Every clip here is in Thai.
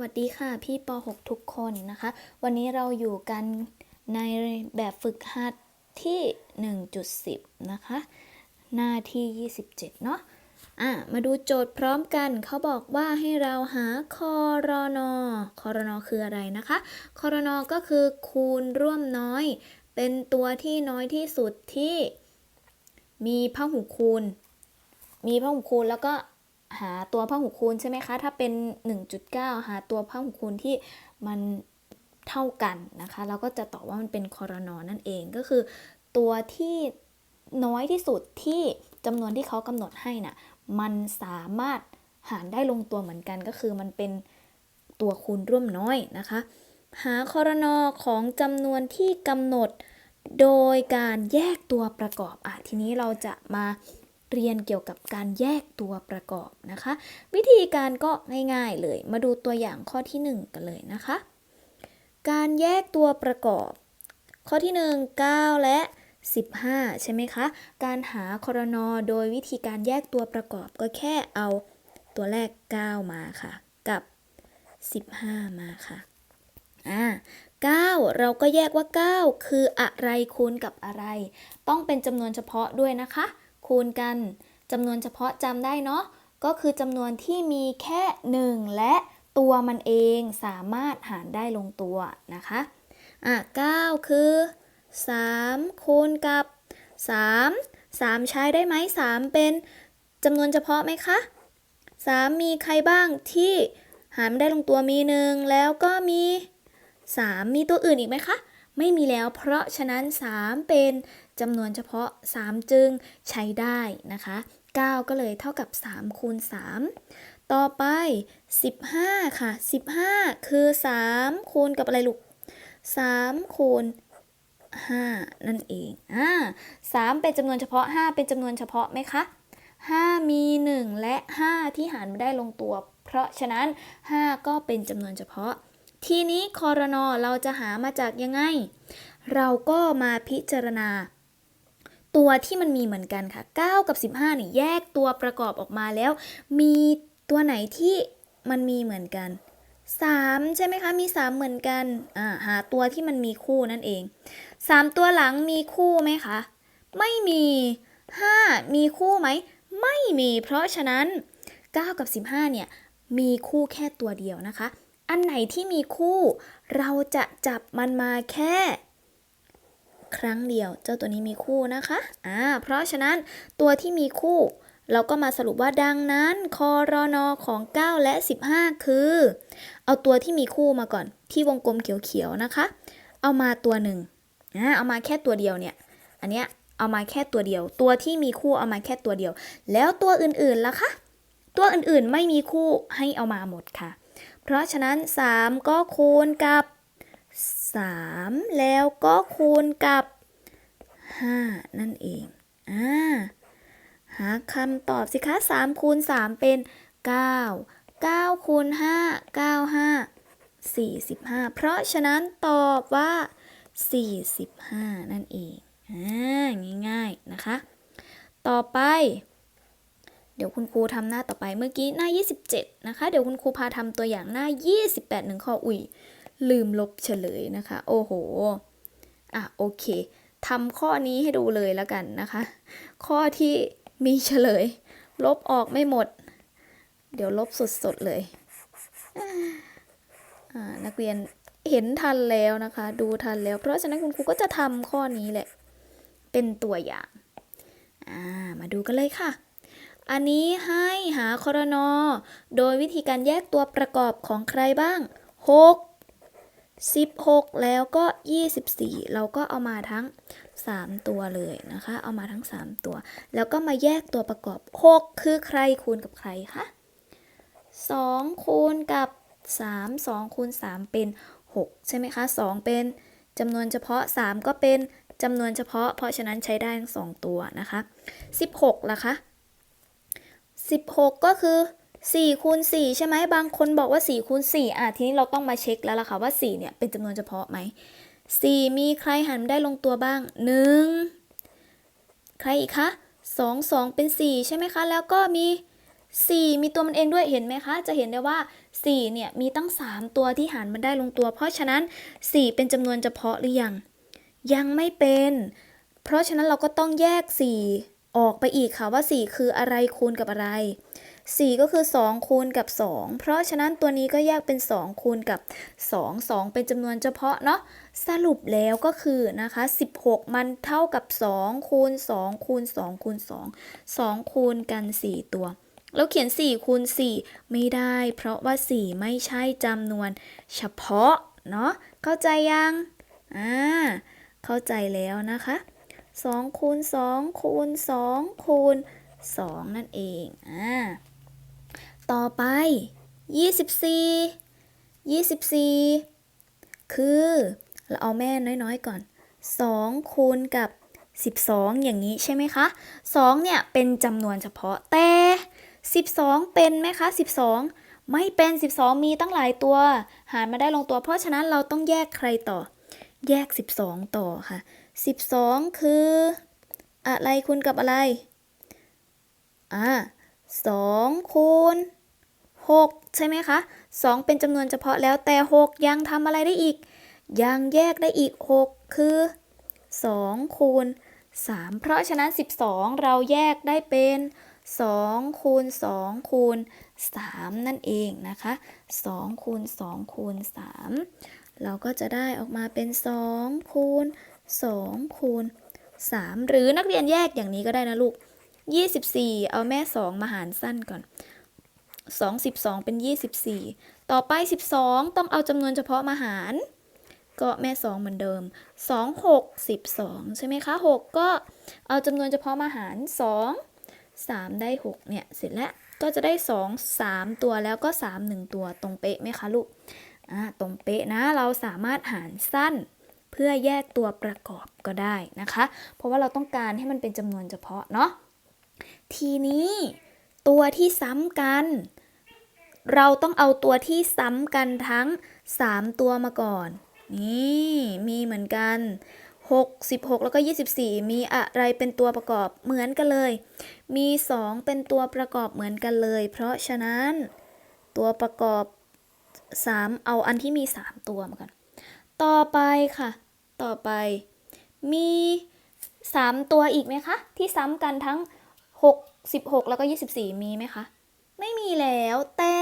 วัสดีค่ะพี่ป .6 ทุกคนนะคะ วันนี้เราอยู่กันในแบบฝึกหัดที่ 1.10 นะคะ หน้าที่ 27 เนาะอะมาดูโจทย์พร้อมกันเขาบอกว่าให้เราหาคอรนอคอรนอคืออะไรนะคะคอรนอก็คือคูณร่วมน้อย เป็นตัวที่น้อยที่สุดที่มีพหูคูณ มีพหูคูณแล้วก็ หาตัวพหูคูณใช่ไหมคะ ถ้าเป็น 1.9 หาตัวพหูคูณที่มันเท่ากันนะคะ เราก็จะตอบว่ามันเป็นคอรนอนั่นเองก็คือ ตัวที่น้อยที่สุดที่จำนวนที่เขากำหนดให้น่ะมันสามารถหารได้ลงตัวเหมือนกันก็คือมันเป็นตัวคูณร่วมน้อยนะคะ หาคอรนอของจำนวนที่กำหนดโดยการแยกตัวประกอบอะทีนี้เราจะมา เรียนเกี่ยวกับการแยกตัวประกอบนะคะ วิธีการก็ง่ายๆเลย มาดูตัวอย่างข้อที่ 1 กันเลยนะคะ การแยกตัวประกอบ ข้อที่ 1 9 และ 15 ใช่ไหมคะ การหาคอรนอโดยวิธีการแยกตัวประกอบก็แค่เอาตัวแรก 9 มาค่ะ กับ 15 มาค่ะอ่า9เราก็แยกว่า 9 คืออะไรคูณกับอะไร ต้องเป็นจำนวนเฉพาะด้วยนะคะ คูณกันจำนวนเฉพาะจำได้เนาะก็คือจำนวนที่มีแค่ 1 และตัวมันเองสามารถหารได้ลงตัวนะคะอะ9คือ 3 คูณกับ 3 3 ใช้ได้ไหม3 เป็นจำนวนเฉพาะไหมคะ 3 มีใครบ้างที่หารไม่ได้ลงตัวมี 1 แล้วก็มี 3 มีตัวอื่นอีกไหมคะ ไม่มีแล้ว เพราะฉะนั้น 3 เป็นจำนวนเฉพาะ 3 จึงใช้ได้นะคะ 9 ก็เลยเท่ากับ 3 คูณ 3 ต่อไป 15 ค่ะ 15 คือ 3 คูณกับอะไรลูก 3 คูณ 5 นั่นเองอ่า3เป็นจำนวนเฉพาะ 5 เป็นจำนวนเฉพาะไหมคะ5 มี 1 และ 5 ที่หารไม่ได้ลงตัว เพราะฉะนั้น 5 ก็เป็นจำนวนเฉพาะ ทีนี้คอรนอเราจะหามาจากยังไง เราก็มาพิจารณา ตัวที่มันมีเหมือนกันค่ะ 9 กับ 15นี่แยกตัวประกอบออกมาแล้ว มีตัวไหนที่มันมีเหมือนกัน 3 ใช่ไหมคะ มี 3 เหมือนกันอ่าหาตัวที่มันมีคู่นั่นเอง 3 ตัวหลังมีคู่ไหมคะ ไม่มี 5 มีคู่ไหม ไม่มี เพราะฉะนั้น 9 กับ 15เนี่ยมีคู่แค่ตัวเดียวนะคะ อันไหนที่มีคู่ เราจะจับมันมาแค่ ครั้งเดียว เจ้าตัวนี้มีคู่นะคะอ่าเพราะฉะนั้นตัวที่มีคู่ เราก็มาสรุปว่าดังนั้นคอรอนอของ 9 และ 15 คือ เอาตัวที่มีคู่มาก่อน ที่วงกลมเขียวๆนะคะ เอามาตัวหนึ่งอ่าเอามาแค่ตัวเดียวเนี่ย อันเนี้ยเอามาแค่ตัวเดียว ตัวที่มีคู่เอามาแค่ตัวเดียว แล้วตัวอื่นๆล่ะคะ ตัวอื่นๆไม่มีคู่ให้เอามาหมดค่ะ เพราะฉะนั้น 3 ก็คูณกับ 3 แล้วก็คูณกับ 5 นั่นเองอ่าหาคำตอบสิคะ 3 คูณ 3 เป็น 9 9 คูณ 5 9 5 45 เพราะฉะนั้นตอบว่า 45 นั่นเองอ่าง่าย ๆ นะคะ ต่อไป เดี๋ยวคุณครูทำหน้าต่อไปเมื่อกี้หน้า 27 นะคะ เดี๋ยวคุณครูพาทำตัวอย่างหน้า 28หนึ่งข้ออุ้ยลืมลบเฉลยนะคะ โอ้โห อะโอเคทำข้อนี้ให้ดูเลยแล้วกันนะคะ ข้อที่มีเฉลย ลบออกไม่หมด เดี๋ยวลบสดๆเลยอ่านักเรียนเห็นทันแล้วนะคะ ดูทันแล้ว เพราะฉะนั้นคุณครูก็จะทำข้อนี้แหละ เป็นตัวอย่างอ่ามาดูกันเลยค่ะ อันนี้ให้หาครนอโดยวิธีการแยกตัวประกอบของใครบ้าง 6 16 แล้วก็ 24 เราก็เอามาทั้ง 3 ตัวเลยนะคะ เอามาทั้ง 3 ตัว แล้วก็มาแยกตัวประกอบ 6 คือใครคูณกับใครคะ2คูณกับ 3 2คูณ3 เป็น 6 ใช่ไหมคะ 2 เป็นจำนวนเฉพาะ 3 ก็เป็นจำนวนเฉพาะ เพราะฉะนั้นใช้ได้ทั้ง 2 ตัวนะคะ 16ล่ะคะ 16 ก็คือ4คูณ4ใช่ไหมบางคนบอกว่า4คูณ4อะทีนี้เราต้องมาเช็คแล้วล่ะค่ะว่า4เนี่ยเป็นจำนวนเฉพาะไหม4 มีใครหันได้ลงตัวบ้าง 1 ใครอีกคะ2 2 เป็น 4 ใช่ไหมคะ แล้วก็มี 4 มีตัวมันเองด้วยเห็นไหมคะ จะเห็นได้ว่า 4 เนี่ย มีตั้ง 3 ตัวที่หารมันได้ลงตัว เพราะฉะนั้น 4 เป็นจำนวนเฉพาะหรือยัง ยังไม่เป็น เพราะฉะนั้นเราก็ต้องแยก 4 ออกไปอีกค่ะว่า 4 คืออะไรคูณกับอะไร 4 ก็คือ 2 คูณกับ 2 เพราะฉะนั้นตัวนี้ก็แยกเป็น 2 คูณกับ 2 2 เป็นจำนวนเฉพาะเนาะสรุปแล้วก็คือนะคะ 16 มันเท่ากับ 2 คูณ 2 คูณ 2 คูณ 2 2 คูณกัน 4 ตัวแล้วเขียน 4 คูณ 4 ไม่ได้ เพราะว่า 4 ไม่ใช่จำนวนเฉพาะ เนาะเข้าใจยัง อ่า เข้าใจแล้วนะคะ 2คูณ2คูณ2คูณ2นั่นเองอ่าต่อไป 24 24 คือเราเอาแม่น้อยๆก่อน 2 คูณกับ 12 อย่างนี้ใช่ไหมคะ 2 เนี่ยเป็นจำนวนเฉพาะแต่ 12 เป็นไหมคะ 12 ไม่เป็น 12 มีตั้งหลายตัว หารมาได้ลงตัว เพราะฉะนั้นเราต้องแยกใครต่อ แยก 12 ต่อค่ะ 12 คือ อะไรคูณกับอะไร อ่า2คูณ6ใช่ไหมคะ2เป็นจำนวนเฉพาะแล้วแต่6ยังทำอะไรได้อีก ยังแยกได้อีก6คือ2คูณ3เพราะฉะนั้น12เราแยกได้เป็น2คูณ2คูณ3นั่นเองนะคะ2คูณ2คูณ3เราก็จะได้ออกมาเป็น2คูณ 2คูณ3 หรือนักเรียนแยกอย่างนี้ก็ได้นะลูก 24 เอาแม่ 2 มาหารสั้นก่อน 2 12 เป็น 24 ต่อไป 12 ต้องเอาจำนวนเฉพาะมาหาร ก็แม่ 2 เหมือนเดิม 2 6 12 ใช่ไหมคะ 6 ก็เอาจำนวนเฉพาะมาหาร 2 3 ได้ 6 เนี่ย เสร็จแล้วก็จะได้ 2 3 ตัวแล้วก็ 3 1 ตัวตรงเป๊ะไหมคะลูก อ่า ตรงเป๊ะนะ เราสามารถหารสั้น พื่อแยกตัวประกอบก็ได้นะคะ เพราะว่าเราต้องการให้มันเป็นจำนวนเฉพาะเนาะทีนี้ตัวที่ซ้ำกัน เราต้องเอาตัวที่ซ้ำกันทั้ง 3 ตัวมาก่อน นี่มีเหมือนกัน 66 แล้วก็ 24 มีอะไรเป็นตัวประกอบเหมือนกันเลย มี 2 เป็นตัวประกอบเหมือนกันเลย เพราะฉะนั้นตัวประกอบ 3 เอาอันที่มี 3 ตัวมาก่อนต่อไปค่ะ ต่อไป มี 3 ตัวอีกไหมคะ ที่ซ้ำกันทั้ง 6 16 แล้วก็ 24 มีไหมคะ ไม่มีแล้วแต่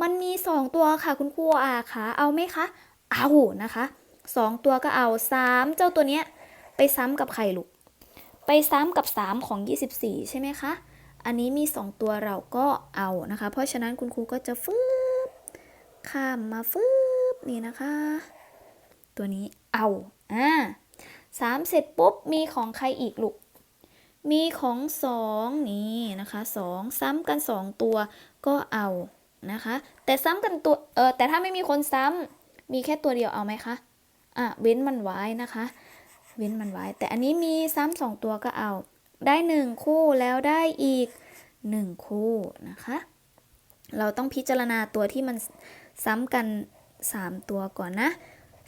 มันมี 2 ตัวค่ะคุณครูอาคะเอาไหมคะ เอานะคะ 2 ตัวก็เอา 3 เจ้าตัวเนี้ยไปซ้ำกับใครลูก ไปซ้ำกับ 3 ของ 24 ใช่ไหมคะ อันนี้มี 2 ตัวเราก็เอานะคะ เพราะฉะนั้นคุณครูก็จะฟืบข้ามมาฟืบนี่นะคะ ตัวนี้เอาอ่าสามเสร็จปุ๊บมีของใครอีกลูก มีของสองนี่นะคะสองซ้ำกันสองตัวก็เอานะคะ แต่ซ้ำกันตัวเออแต่ถ้าไม่มีคนซ้ำมีแค่ตัวเดียวเอาไหมคะอะเว้นมันไว้นะคะ เว้นมันไว้ แต่อันนี้มีซ้ำสองตัวก็เอา ได้หนึ่งคู่แล้วได้อีกหนึ่งคู่นะคะ เราต้องพิจารณาตัวที่มันซ้ำกันสามตัวก่อนนะ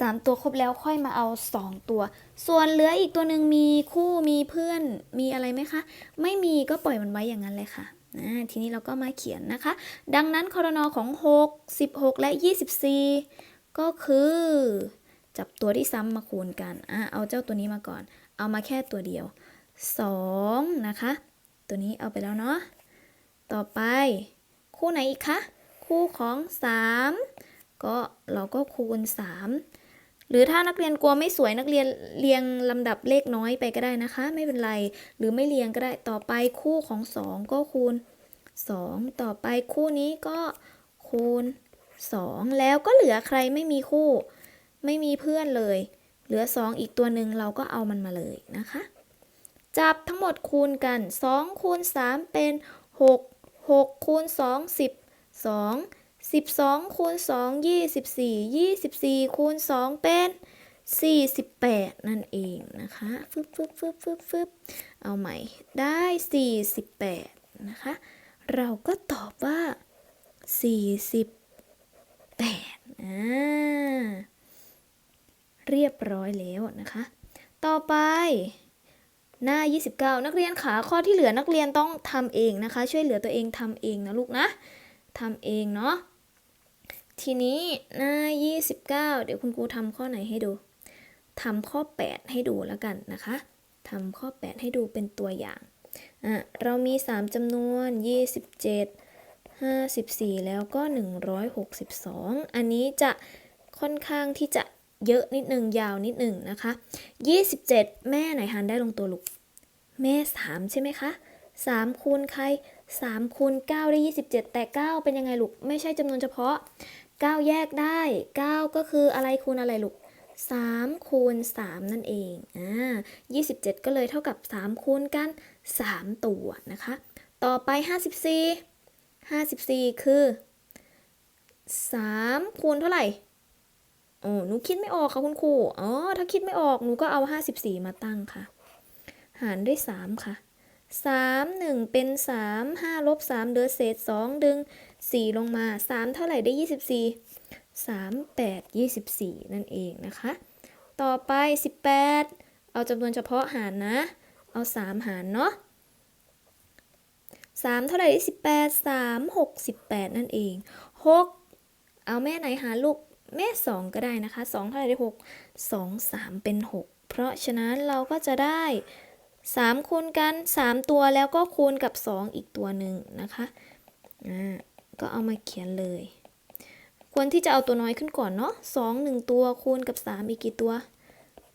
สามตัวครบแล้วค่อยมาเอาสองตัว ส่วนเหลืออีกตัวหนึ่งมีคู่มีเพื่อนมีอะไรไหมคะ ไม่มีก็ปล่อยมันไว้อย่างนั้นเลยค่ะทีนี้เราก็มาเขียนนะคะ ดังนั้นคอรนอของ 6 16 และ 24 ก็คือ จับตัวที่ซ้ำมาคูณกันอ่าเอาเจ้าตัวนี้มาก่อน เอามาแค่ตัวเดียว 2 นะคะ ตัวนี้เอาไปแล้วเนาะต่อไป คู่ไหนอีกคะ คู่ของ 3 ก็เราก็คูณ 3 หรือถ้านักเรียนกลัวไม่สวยนักเรียนเรียงลำดับเลขน้อยไปก็ได้นะคะ ไม่เป็นไร หรือไม่เรียงก็ได้ต่อไปคู่ของ 2 ก็คูณ 2 ต่อไปคู่นี้ก็คูณ 2 แล้วก็เหลือใครไม่มีคู่ ไม่มีเพื่อนเลย เหลือ 2 อีกตัวหนึ่งเราก็เอามันมาเลยนะคะ จับทั้งหมดคูณกัน2คูณ3เป็น 6 6คูณ2 12 12คูณ2 24 24คูณ2เป็น 48 นั่นเองนะคะฟึบฟึบฟึบฟึบฟึบเอาใหม่ได้ 48 นะคะ เราก็ตอบว่า 48อ่าเรียบร้อยแล้วนะคะ ต่อไปหน้า 29 นักเรียนขาข้อที่เหลือนักเรียนต้องทำเองนะคะ ช่วยเหลือตัวเองทำเองนะลูกนะทำเองเนาะ ทีนี้หน้า 29 เดี๋ยวคุณครูทำข้อไหนให้ดูทำข้อ 8 ให้ดูแล้วกันนะคะทำข้อ 8 ให้ดูเป็นตัวอย่างอะเรามี 3จำนวน 27 54 แล้วก็ 162 อันนี้จะค่อนข้างที่จะเยอะนิดนึงยาวนิดนึงนะคะ 27 แม่ไหนหารได้ลงตัวลูก แม่ 3 ใช่ไหมคะ 3 คูณใคร3คูณ9ได้ 27 แต่ 9 เป็นยังไงลูก ไม่ใช่จำนวนเฉพาะ 9 แยกได้ 9 ก็คืออะไรคูณอะไรลูก3คูณ3นั่นเองอ่า27 ก็เลยเท่ากับ 3 คูณกัน 3 ตัวนะคะ ต่อไป 54 54 คือ 3 คูณเท่าไหร่โอ้หนูคิดไม่ออกค่ะคุณครู อ๋อ ถ้าคิดไม่ออก หนูก็เอา 54 มาตั้งค่ะ หารด้วย 3 ค่ะ 3 1 เป็น 3 5ลบ3เหลือเศษ 2 ดึง 4 ลงมา 3 เท่าไหร่ได้ 24 3 8 24 นั่นเองนะคะ ต่อไป 18 เอาจำนวนเฉพาะหารนะ เอา 3 หารเนาะ3 เท่าไหร่ได้ 18 3 6 18 นั่นเอง 6 เอาแม่ไหนหารลูกแม่ 2 ก็ได้นะคะ 2 เท่าไหร่ได้ 6 2 3 เป็น 6 เพราะฉะนั้นเราก็จะได้3คูณกัน3ตัวแล้วก็คูณกับ2อีกตัวหนึ่งนะคะ อ่า ก็เอามาเขียนเลย ควรที่จะเอาตัวน้อยขึ้นก่อนเนาะ2 1ตัวคูณกับ3อีกกี่ตัว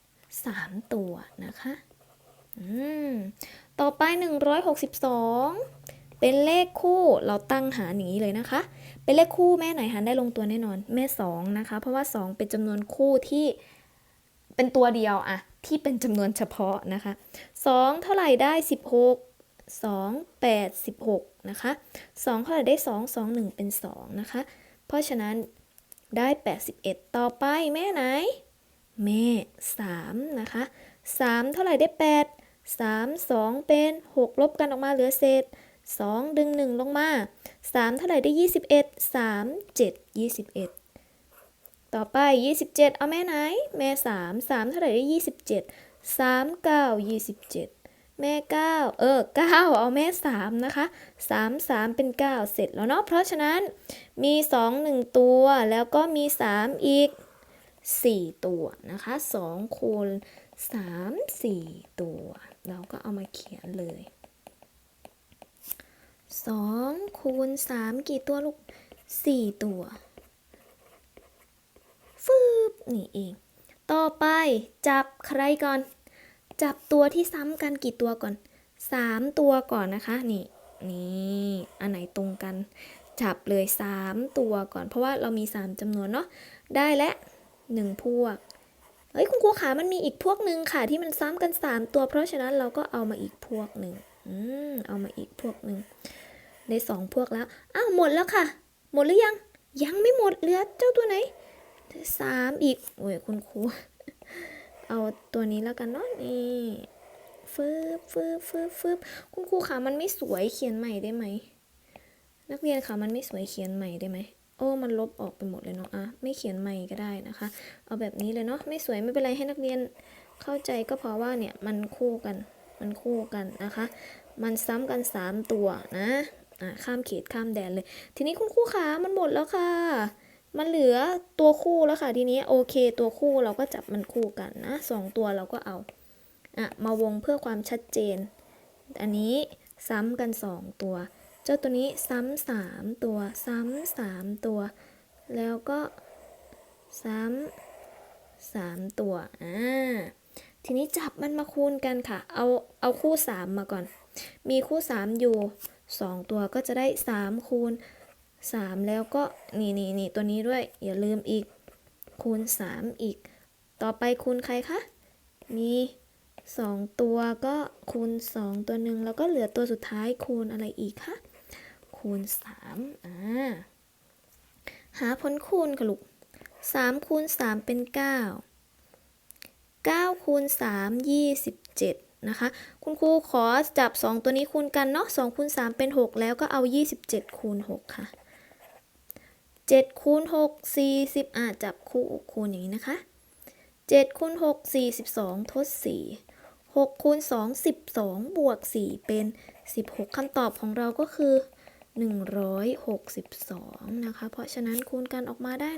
3ตัวนะคะอืมต่อไป 162 เป็นเลขคู่เราตั้งหารอย่างนี้เลยนะคะ เป็นเลขคู่แม่ไหนหารได้ลงตัวแน่นอนแม่ 2 นะคะ เพราะว่า 2 เป็นจำนวนคู่ที่เป็นตัวเดียวอะที่เป็นจำนวนเฉพาะนะคะ 2 เท่าไหร่ได้ 16 2 8 16 นะคะ2เท่าไหร่ได้ 2 2 1 เป็น 2 นะคะ เพราะฉะนั้นได้ 81 ต่อไปแม่ไหน แม่ 3 นะคะ 3 เท่าไหร่ได้ 8 3 2 เป็น 6 ลบกันออกมาเหลือเศษ 2 ดึง 1 ลงมา 3 เท่าไหร่ได้ 21 3 7 21ต่อไป 27 เอาแม่ไหน แม่ 3 3 เท่าไหร่ได้ 27 3 9 27 แม่ 9 เออ 9 เอาแม่ 3 นะคะ 3 3 เป็น 9 เสร็จแล้วเนาะ เพราะฉะนั้นมี 2 1 ตัว แล้วก็มี 3 อีก 4 ตัวนะคะ 2 คูณ 3 4 ตัว เราก็เอามาเขียนเลย 2 คูณ 3 กี่ตัวลูก 4 ตัว ฟืบนี่เอง ต่อไปจับใครก่อน จับตัวที่ซ้ำกันกี่ตัวก่อน 3 ตัวก่อนนะคะ นี่ นี่ อันไหนตรงกัน จับเลย 3 ตัวก่อน เพราะว่าเรามี 3จำนวนเนาะ ได้และ 1 พวก เฮ้ย คุณครูขามันมีอีกพวกหนึ่งค่ะ ที่มันซ้ำกัน 3 ตัว เพราะฉะนั้นเราก็เอามาอีกพวกหนึ่งอืม เอามาอีกพวกหนึ่งได้สองพวกแล้ว อ้าว หมดแล้วค่ะ หมดหรือยัง ยังไม่หมด เหลือเจ้าตัวไหนสามอีก โอ้ย คุณครู เอาตัวนี้แล้วกันเนาะนี่ฟืบฟืบฟืบฟืบคุณครูขามันไม่สวยเขียนใหม่ได้ไหมนักเรียนขามันไม่สวยเขียนใหม่ได้ไหมโอ้มันลบออกไปหมดเลยเนาะอะไม่เขียนใหม่ก็ได้นะคะ เอาแบบนี้เลยเนาะไม่สวยไม่เป็นไรให้นักเรียนเข้าใจก็เพราะว่าเนี่ยมันคู่กันมันคู่กันนะคะ มันซ้ำกันสามตัวนะอะข้ามเขตข้ามแดนเลย ทีนี้คุณครูขามันหมดแล้วค่ะ มันเหลือตัวคู่แล้วค่ะทีนี้โอเค ตัวคู่เราก็จับมันคู่กันนะสองตัวเราก็เอาอะมาวงเพื่อความชัดเจน อันนี้ซ้ำกันสองตัว เจ้าตัวนี้ซ้ำสามตัว ซ้ำสามตัว แล้วก็ซ้ำสามตัวอ่าทีนี้จับมันมาคูณกันค่ะ เอาเอาคู่สามมาก่อน มีคู่สามอยู่สองตัวก็จะได้สามคูณ สามแล้วก็นี่นี่นี่ตัวนี้ด้วย อย่าลืมอีกคูณสามอีก ต่อไปคูณใครคะ มีสองตัวก็คูณสองตัวหนึ่งแล้วก็เหลือตัวสุดท้ายคูณอะไรอีกคะ คูณสามอ่า หาผลคูณค่ะลูกสามคูณสามเป็นเก้าเก้าคูณสามยี่สิบเจ็ดนะคะคุณครูขอจับ 2 ตัวนี้คูณกันเนาะ2คูณ3เป็น 6 แล้วก็เอา 27คูณ6ค่ะ 7คูณ6 40อะจับคู่คูณอย่างนี้นะคะ7คูณ6 42 ทด 4 6คูณ2 12 บวก 4 เป็น 16คำตอบของเราก็คือ 162 นะคะ เพราะฉะนั้นคูณกันออกมาได้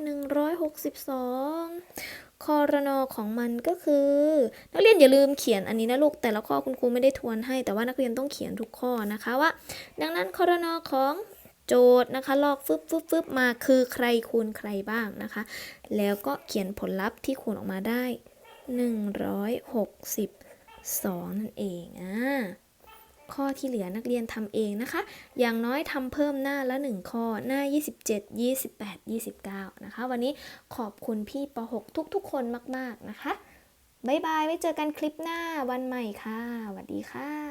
162 คอรนอของมันก็คือ นักเรียนอย่าลืมเขียนอันนี้นะลูก แต่ละข้อคุณครูไม่ได้ทวนให้ แต่ว่านักเรียนต้องเขียนทุกข้อนะคะว่า ดังนั้นคอรนอของ โจทย์นะคะลอกฟึบฟึบฟึบมาคือใครคูณใครบ้างนะคะ แล้วก็เขียนผลลัพธ์ที่คูณออกมาได้ 162 นั่นเองอ่าข้อที่เหลือนักเรียนทำเองนะคะ อย่างน้อยทำเพิ่มหน้าละ 1 ข้อ หน้า 27 28 29 นะคะ วันนี้ขอบคุณพี่ป .6 ทุกๆ คนมาก ๆ นะคะ บ๊ายบาย ไว้เจอกันคลิปหน้าวันใหม่ค่ะสวัสดีค่ะ